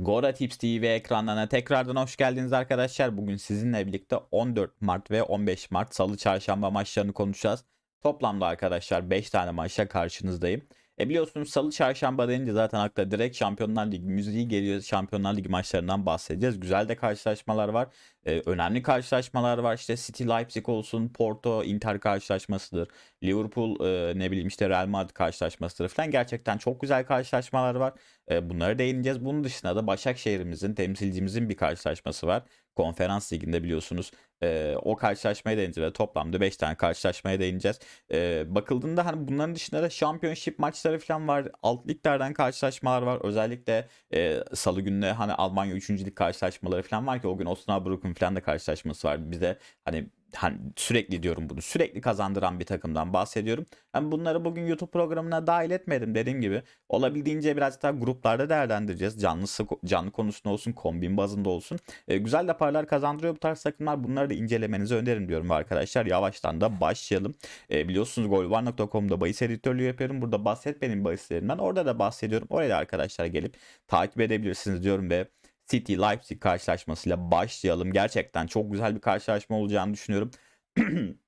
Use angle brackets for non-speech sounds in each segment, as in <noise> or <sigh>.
Gora Tips TV ekranlarına tekrardan hoş geldiniz arkadaşlar. Bugün sizinle birlikte 14 Mart ve 15 Mart Salı Çarşamba maçlarını konuşacağız. Toplamda arkadaşlar 5 tane maçla karşınızdayım. E biliyorsunuz Salı Çarşamba deyince zaten akla direkt Şampiyonlar Ligi müziği geliyor. Şampiyonlar Ligi maçlarından bahsedeceğiz. Güzel de karşılaşmalar var. E, önemli karşılaşmalar var. İşte City Leipzig olsun, Porto Inter karşılaşmasıdır. Liverpool e, ne bileyim işte Real Madrid karşılaşmasıdır falan. Gerçekten çok güzel karşılaşmalar var. E, bunları değineceğiz. Bunun dışında da Başakşehir'imizin, temsilcimizin bir karşılaşması var. Konferans liginde biliyorsunuz e, o karşılaşmaya değineceğiz. Toplamda 5 tane karşılaşmaya değineceğiz. E, bakıldığında hani bunların dışında da Championship maçları falan var. Alt liglerden karşılaşmalar var. Özellikle e, salı gününe hani Almanya 3. lig karşılaşmaları falan var ki o gün Osnabrück'un falan da karşılaşması var. Bize hani hani sürekli diyorum bunu sürekli kazandıran bir takımdan bahsediyorum. Ben bunları bugün YouTube programına dahil etmedim dediğim gibi. Olabildiğince biraz daha gruplarda değerlendireceğiz. Canlısı canlı konusunda olsun, kombin bazında olsun. E, güzel de paralar kazandırıyor bu tarz takımlar. Bunları da incelemenizi öneririm diyorum arkadaşlar. Yavaştan da başlayalım. E, biliyorsunuz golvar.com'da bahis editörlüğü yapıyorum. Burada bahsetmenin bahislerimden. Orada da bahsediyorum. Oraya da arkadaşlar gelip takip edebilirsiniz diyorum ve City Leipzig karşılaşmasıyla başlayalım. Gerçekten çok güzel bir karşılaşma olacağını düşünüyorum. <clears throat>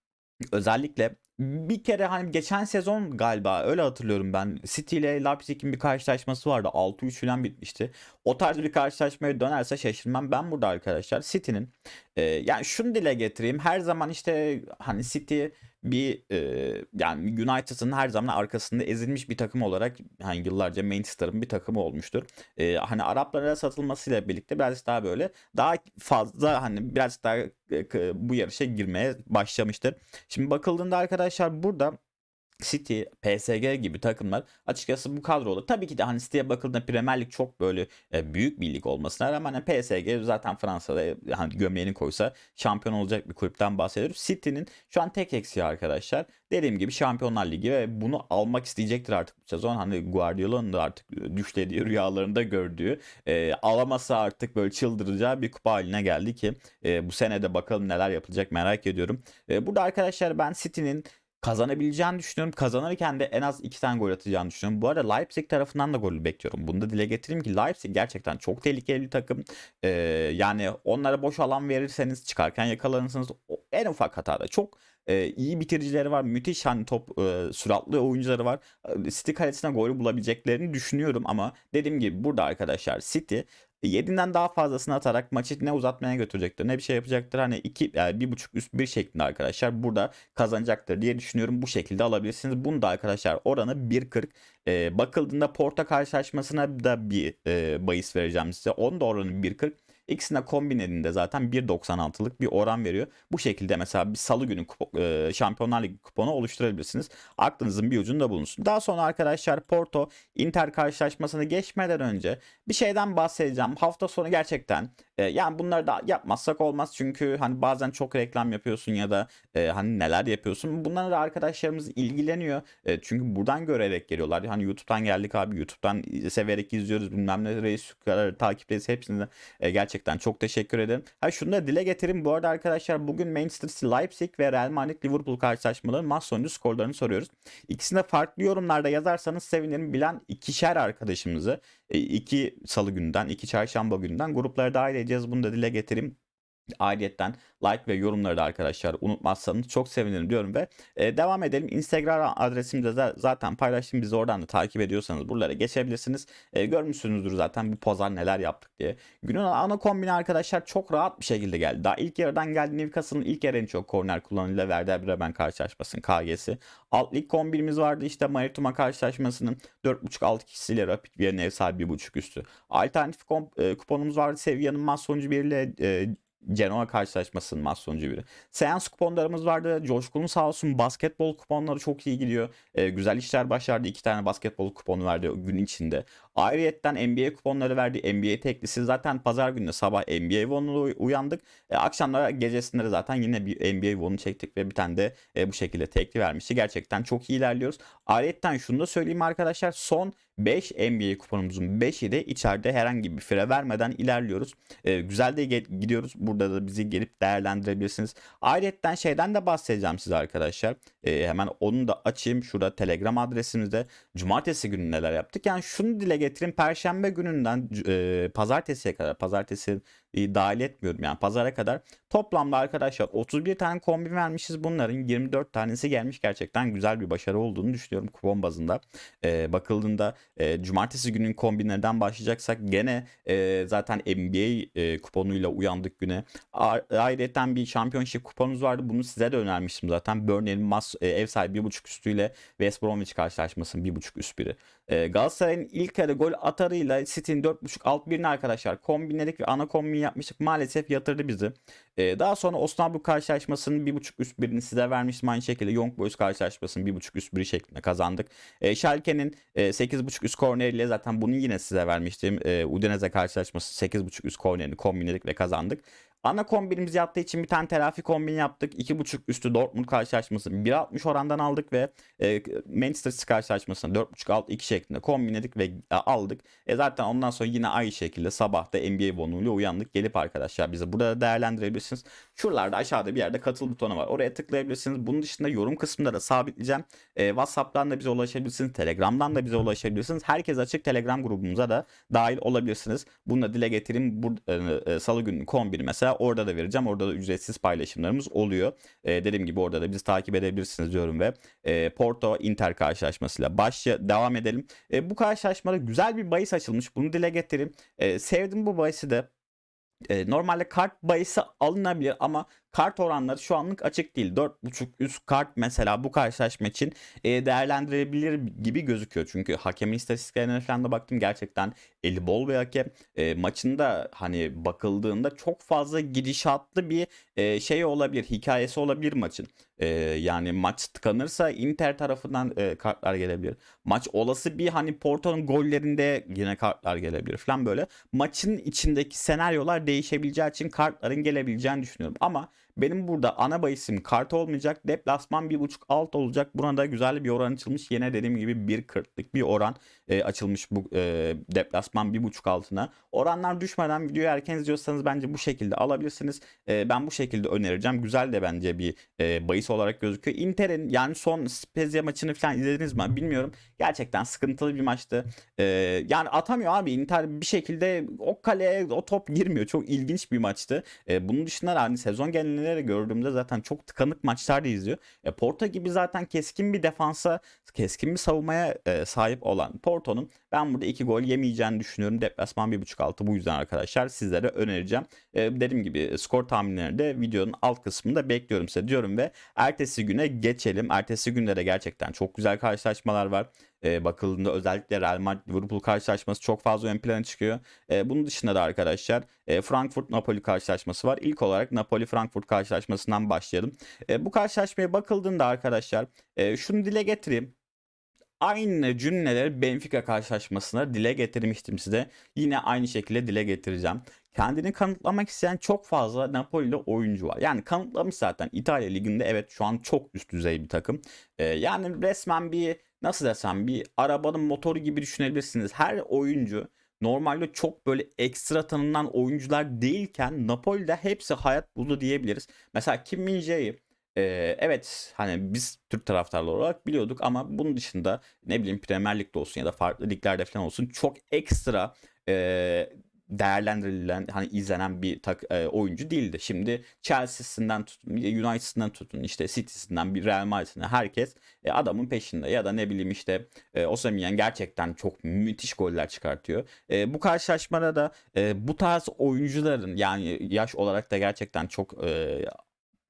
Özellikle bir kere hani geçen sezon galiba öyle hatırlıyorum ben. City ile Leipzig'in bir karşılaşması vardı. 6-3 falan bitmişti. O tarz bir karşılaşmaya dönerse şaşırmam. Ben burada arkadaşlar City'nin e, yani şunu dile getireyim. Her zaman işte hani City bir e, yani United'ın her zaman arkasında ezilmiş bir takım olarak hani yıllarca Manchester'ın bir takımı olmuştur. E, hani Araplara satılmasıyla birlikte biraz daha böyle daha fazla hani biraz daha e, bu yarışa girmeye başlamıştır. Şimdi bakıldığında arkadaşlar burada City, PSG gibi takımlar açıkçası bu kadroda tabii ki de hani City'ye bakıldığında Premier Lig çok böyle e, büyük bir lig olmasına rağmen hani PSG zaten Fransa'da e, hani gömleğini koysa şampiyon olacak bir kulüpten bahsediyoruz. City'nin şu an tek eksiği arkadaşlar dediğim gibi Şampiyonlar Ligi ve bunu almak isteyecektir artık bu sezon. Hani Guardiola'nın da artık düşlediği rüyalarında gördüğü e, alamasa artık böyle çıldıracağı bir kupa haline geldi ki e, bu sene de bakalım neler yapılacak merak ediyorum. E, burada arkadaşlar ben City'nin kazanabileceğini düşünüyorum. Kazanırken de en az 2 tane gol atacağını düşünüyorum. Bu arada Leipzig tarafından da golü bekliyorum. Bunu da dile getireyim ki Leipzig gerçekten çok tehlikeli bir takım. Ee, yani onlara boş alan verirseniz çıkarken yakalanırsınız. En ufak hatada çok e, iyi bitiricileri var. Müthiş hani top e, süratli oyuncuları var. City kalesine golü bulabileceklerini düşünüyorum ama dediğim gibi burada arkadaşlar City 7'den daha fazlasını atarak maçı ne uzatmaya götürecektir ne bir şey yapacaktır. Hani 2 yani bir buçuk üst bir şeklinde arkadaşlar burada kazanacaktır diye düşünüyorum. Bu şekilde alabilirsiniz. Bunu da arkadaşlar oranı 1.40 e, bakıldığında Porto karşılaşmasına da bir e, bahis vereceğim size. Onun da oranı 1.40. İkisine kombinediğinde zaten 1.96'lık bir oran veriyor. Bu şekilde mesela bir salı günü kupo, e, Şampiyonlar Ligi kuponu oluşturabilirsiniz. Aklınızın bir ucunda bulunsun. Daha sonra arkadaşlar Porto Inter karşılaşmasını geçmeden önce bir şeyden bahsedeceğim. Hafta sonu gerçekten yani bunları da yapmazsak olmaz. Çünkü hani bazen çok reklam yapıyorsun ya da e, hani neler yapıyorsun. Bunlara da arkadaşlarımız ilgileniyor. E, çünkü buradan görerek geliyorlar. Hani YouTube'dan geldik abi. YouTube'dan severek izliyoruz. Bilmem ne reis takipteyiz. Hepsini e, gerçekten çok teşekkür ederim. Ha şunu da dile getireyim. Bu arada arkadaşlar bugün Manchester City Leipzig ve Real Madrid Liverpool karşılaşmaları maç sonucu skorlarını soruyoruz. İkisine farklı yorumlarda yazarsanız sevinirim. Bilen ikişer arkadaşımızı iki salı günden, iki çarşamba günden gruplara dahil edeceğiz. Bunu da dile getireyim. Ayrıyetten like ve yorumları da arkadaşlar unutmazsanız çok sevinirim diyorum ve e, devam edelim. Instagram adresimde de zaten paylaştım. Bizi oradan da takip ediyorsanız buralara geçebilirsiniz. E, görmüşsünüzdür zaten bu pozar neler yaptık diye. Günün ana kombini arkadaşlar çok rahat bir şekilde geldi. Daha ilk yarıdan geldi Newcastle'ın ilk yarı en çok korner kullanıyla Werder Bremen karşılaşmasının KG'si. Alt lig kombinimiz vardı işte Marituma karşılaşmasının 4.5-6 kişisiyle Rapid Vienna ev sahibi 1.5 üstü. Alternatif e, kuponumuz vardı. Seviyenin maç sonucu biriyle e, Genoa karşılaşmasının maç sonucu biri. Seans kuponlarımız vardı. Coşkun'un sağ olsun basketbol kuponları çok iyi gidiyor. E, güzel işler başardı. İki tane basketbol kuponu verdi gün içinde. Ayrıyetten NBA kuponları verdi. NBA teklisi zaten pazar günü sabah NBA One'la uyandık. E, akşamlara gecesinde de zaten yine bir NBA One'u çektik ve bir tane de e, bu şekilde tekli vermişti. Gerçekten çok iyi ilerliyoruz. Ayrıyetten şunu da söyleyeyim arkadaşlar. Son 5 NBA kuponumuzun 5'i de içeride herhangi bir fire vermeden ilerliyoruz. E, güzel de gidiyoruz. Burada da bizi gelip değerlendirebilirsiniz. Ayrıca şeyden de bahsedeceğim size arkadaşlar. E, hemen onu da açayım. Şurada Telegram adresimizde. Cumartesi günü neler yaptık? Yani şunu dile getireyim. Perşembe gününden e, pazartesiye kadar, pazartesi e, dahil etmiyorum yani pazara kadar toplamda arkadaşlar 31 tane kombin vermişiz. Bunların 24 tanesi gelmiş. Gerçekten güzel bir başarı olduğunu düşünüyorum kupon bazında. E, bakıldığında e, cumartesi günün kombinlerden başlayacaksak gene e, zaten NBA e, kuponuyla uyandık güne. Ayrıca bir championship kuponumuz vardı. Bunu size de önermiştim zaten. Burnley'in mas e, ev sahibi 1.5 üstüyle West Bromwich karşılaşmasının 1.5 üst biri. E, Galatasaray'ın ilk yarı gol atarıyla City'nin 4.5 alt birini arkadaşlar kombinledik ve ana kombin yapmıştık. Maalesef yatırdı bizi. E, daha sonra Osnabrück karşılaşmasının 1.5 üst birini size vermiştim. Aynı şekilde Young Boys karşılaşmasının 1.5 üst biri şeklinde kazandık. E, Schalke'nin e, 8.5 üst korneriyle zaten bunu yine size vermiştim. E, Udinese karşılaşması 8.5 üst kornerini kombinledik ve kazandık. Ana kombinimiz yaptığı için bir tane telafi kombin yaptık. 2.5 üstü Dortmund karşılaşmasını 1.60 orandan aldık ve e, Manchester City karşılaşmasını 4.5 alt 2 şeklinde kombinledik ve e, aldık. E zaten ondan sonra yine aynı şekilde sabah da NBA bonuyla uyandık. Gelip arkadaşlar bizi burada değerlendirebilirsiniz. Şuralarda aşağıda bir yerde katıl butonu var. Oraya tıklayabilirsiniz. Bunun dışında yorum kısmında da sabitleyeceğim. E, WhatsApp'tan da bize ulaşabilirsiniz. Telegram'dan da bize ulaşabilirsiniz. Herkes açık Telegram grubumuza da dahil olabilirsiniz. Bunu da dile getireyim. Bu, e, e, Salı günü kombini mesela orada da vereceğim. Orada da ücretsiz paylaşımlarımız oluyor. E, dediğim gibi orada da bizi takip edebilirsiniz diyorum ve e, Porto Inter karşılaşmasıyla başla devam edelim. E, bu karşılaşmada güzel bir bahis açılmış. Bunu dile getireyim. E, sevdim bu bahisi de. E, normalde kart bahisi alınabilir ama kart oranları şu anlık açık değil. 4.5 üst kart mesela bu karşılaşma için e, değerlendirebilir gibi gözüküyor. Çünkü hakemin istatistiklerine falan da baktım gerçekten eli bol bir hakem. E, maçında hani bakıldığında çok fazla gidişatlı bir e, şey olabilir, hikayesi olabilir maçın. E, yani maç tıkanırsa Inter tarafından e, kartlar gelebilir. Maç olası bir hani Porto'nun gollerinde yine kartlar gelebilir falan böyle. Maçın içindeki senaryolar değişebileceği için kartların gelebileceğini düşünüyorum. Ama benim burada ana bahisim kart olmayacak. Deplasman 1.5 alt olacak. Buna da güzel bir oran açılmış. Yine dediğim gibi 1.40'lık bir oran e, açılmış bu e, deplasman 1.5 altına. Oranlar düşmeden videoyu erken izliyorsanız bence bu şekilde alabilirsiniz. E, ben bu şekilde önereceğim. Güzel de bence bir e, bahis olarak gözüküyor. Inter'in yani son Spezia maçını falan izlediniz mi bilmiyorum. Gerçekten sıkıntılı bir maçtı. E, yani atamıyor abi. Inter bir şekilde o kaleye o top girmiyor. Çok ilginç bir maçtı. E, bunun dışında hani sezon genelinde gördüğümde zaten çok tıkanık maçlar da izliyor. E, Porto gibi zaten keskin bir defansa, keskin bir savunmaya e, sahip olan Porto'nun ben burada iki gol yemeyeceğini düşünüyorum. Deplasman 1.5 altı bu yüzden arkadaşlar sizlere önereceğim. E, dediğim gibi skor tahminlerini de videonun alt kısmında bekliyorum size diyorum ve ertesi güne geçelim. Ertesi günde de gerçekten çok güzel karşılaşmalar var e, bakıldığında özellikle Real Madrid Liverpool karşılaşması çok fazla ön plana çıkıyor. E, bunun dışında da arkadaşlar e, Frankfurt Napoli karşılaşması var. İlk olarak Napoli Frankfurt karşılaşmasından başlayalım. E, bu karşılaşmaya bakıldığında arkadaşlar e, şunu dile getireyim aynı cümleleri Benfica karşılaşmasına dile getirmiştim size. Yine aynı şekilde dile getireceğim. Kendini kanıtlamak isteyen çok fazla Napoli'de oyuncu var. Yani kanıtlamış zaten İtalya Ligi'nde evet şu an çok üst düzey bir takım. Ee, yani resmen bir nasıl desem bir arabanın motoru gibi düşünebilirsiniz. Her oyuncu normalde çok böyle ekstra tanınan oyuncular değilken Napoli'de hepsi hayat buldu diyebiliriz. Mesela Kim Min-jae'yi ee, evet hani biz Türk taraftarları olarak biliyorduk ama bunun dışında ne bileyim Premier Lig'de olsun ya da farklı liglerde falan olsun çok ekstra e, değerlendirilen hani izlenen bir tak, e, oyuncu değildi. Şimdi Chelsea'sinden tutun, United'sinden tutun, işte City'sinden bir Real Madrid'ine herkes e, adamın peşinde ya da ne bileyim işte e, Osimhen gerçekten çok müthiş goller çıkartıyor. E, bu karşılaşmada da e, bu tarz oyuncuların yani yaş olarak da gerçekten çok e,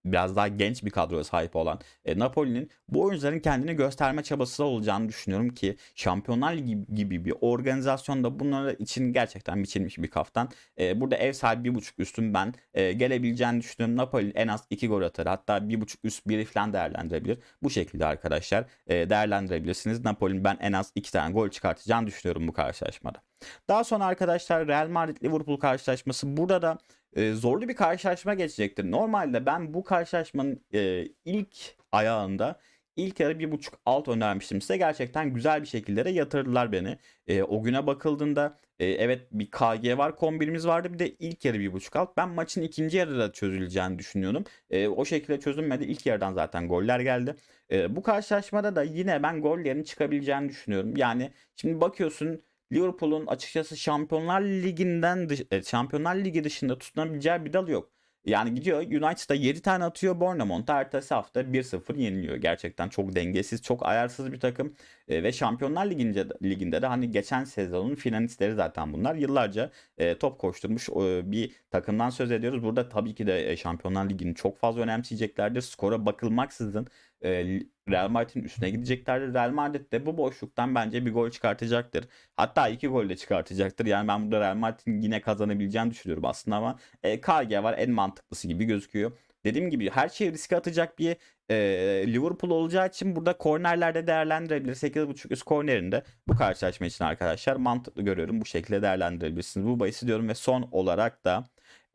biraz daha genç bir kadroya sahip olan e, Napoli'nin bu oyuncuların kendini gösterme çabası olacağını düşünüyorum ki Şampiyonlar Ligi gibi bir organizasyonda bunlar için gerçekten biçilmiş bir kaftan. E, burada ev sahibi bir buçuk üstün ben e, gelebileceğini düşünüyorum. Napoli en az iki gol atar hatta bir buçuk üst biri falan değerlendirebilir. Bu şekilde arkadaşlar e, değerlendirebilirsiniz. Napoli'nin ben en az iki tane gol çıkartacağını düşünüyorum bu karşılaşmada. Daha sonra arkadaşlar Real Madrid Liverpool karşılaşması burada da e, zorlu bir karşılaşma geçecektir. Normalde ben bu karşılaşmanın e, ilk ayağında ilk yarı bir buçuk alt önermiştim size. Gerçekten güzel bir şekilde de yatırdılar beni. E, o güne bakıldığında e, evet bir KG var kombinimiz vardı bir de ilk yarı bir buçuk alt. Ben maçın ikinci yarıda çözüleceğini düşünüyordum. E, o şekilde çözülmedi. İlk yarıdan zaten goller geldi. E, bu karşılaşmada da yine ben gollerin çıkabileceğini düşünüyorum. Yani şimdi bakıyorsun Liverpool'un açıkçası Şampiyonlar Ligi'nden dış- e, Şampiyonlar Ligi dışında tutunabileceği bir dal yok. Yani gidiyor United'a 7 tane atıyor Bournemouth'a ertesi hafta 1-0 yeniliyor. Gerçekten çok dengesiz, çok ayarsız bir takım. E, ve Şampiyonlar Ligi'nde, Ligi'nde de hani geçen sezonun finalistleri zaten bunlar. Yıllarca e, top koşturmuş e, bir takımdan söz ediyoruz. Burada tabii ki de e, Şampiyonlar Ligi'ni çok fazla önemseyeceklerdir. Skora bakılmaksızın e, Real Madrid'in üstüne gideceklerdir. Real Madrid de bu boşluktan bence bir gol çıkartacaktır. Hatta iki gol de çıkartacaktır. Yani ben burada Real Madrid'in yine kazanabileceğini düşünüyorum aslında ama e, KG var en mantıklısı gibi gözüküyor. Dediğim gibi her şeyi riske atacak bir e, Liverpool olacağı için burada kornerlerde değerlendirebilir. 8.5 üst kornerinde bu karşılaşma için arkadaşlar mantıklı görüyorum. Bu şekilde değerlendirebilirsiniz. Bu bahisi diyorum ve son olarak da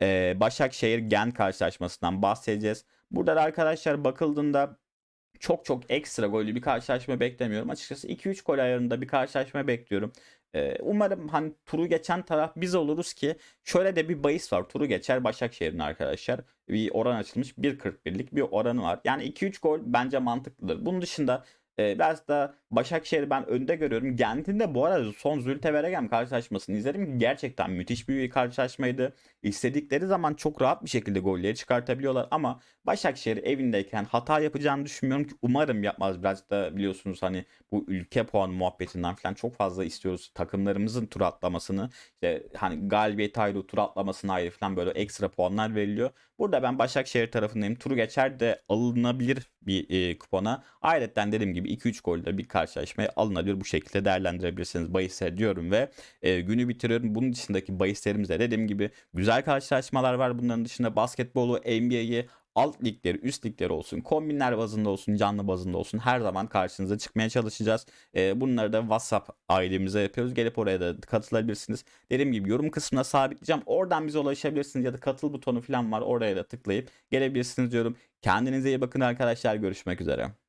e, Başakşehir Gen karşılaşmasından bahsedeceğiz. Burada da arkadaşlar bakıldığında çok çok ekstra gollü bir karşılaşma beklemiyorum. Açıkçası 2-3 gol ayarında bir karşılaşma bekliyorum. Ee, umarım hani turu geçen taraf biz oluruz ki şöyle de bir bahis var. Turu geçer Başakşehir'in arkadaşlar. Bir oran açılmış 1.41'lik bir oranı var. Yani 2-3 gol bence mantıklıdır. Bunun dışında e, biraz da Başakşehir'i ben önde görüyorum. Gent'in de bu arada son Zülte Veregem karşılaşmasını izledim. Gerçekten müthiş bir karşılaşmaydı. İstedikleri zaman çok rahat bir şekilde golleri çıkartabiliyorlar ama Başakşehir evindeyken hata yapacağını düşünmüyorum ki umarım yapmaz. Biraz da biliyorsunuz hani bu ülke puan muhabbetinden falan çok fazla istiyoruz takımlarımızın tur atlamasını. İşte hani galibiyet ayrı, tur atlamasına ayrı falan böyle ekstra puanlar veriliyor. Burada ben Başakşehir tarafındayım. Turu geçer de alınabilir bir e, kupona. Ayrıca dediğim gibi 2-3 golde bir karşılaşmaya alınabilir. Bu şekilde değerlendirebilirsiniz bahisler diyorum ve e, günü bitiriyorum. Bunun dışındaki bahislerimizde dediğim gibi güzel karşılaşmalar var. Bunların dışında basketbolu, NBA'yi alt ligleri, üst ligleri olsun, kombinler bazında olsun, canlı bazında olsun her zaman karşınıza çıkmaya çalışacağız. Ee, bunları da WhatsApp ailemize yapıyoruz. Gelip oraya da katılabilirsiniz. Dediğim gibi yorum kısmına sabitleyeceğim. Oradan bize ulaşabilirsiniz ya da katıl butonu falan var. Oraya da tıklayıp gelebilirsiniz diyorum. Kendinize iyi bakın arkadaşlar. Görüşmek üzere.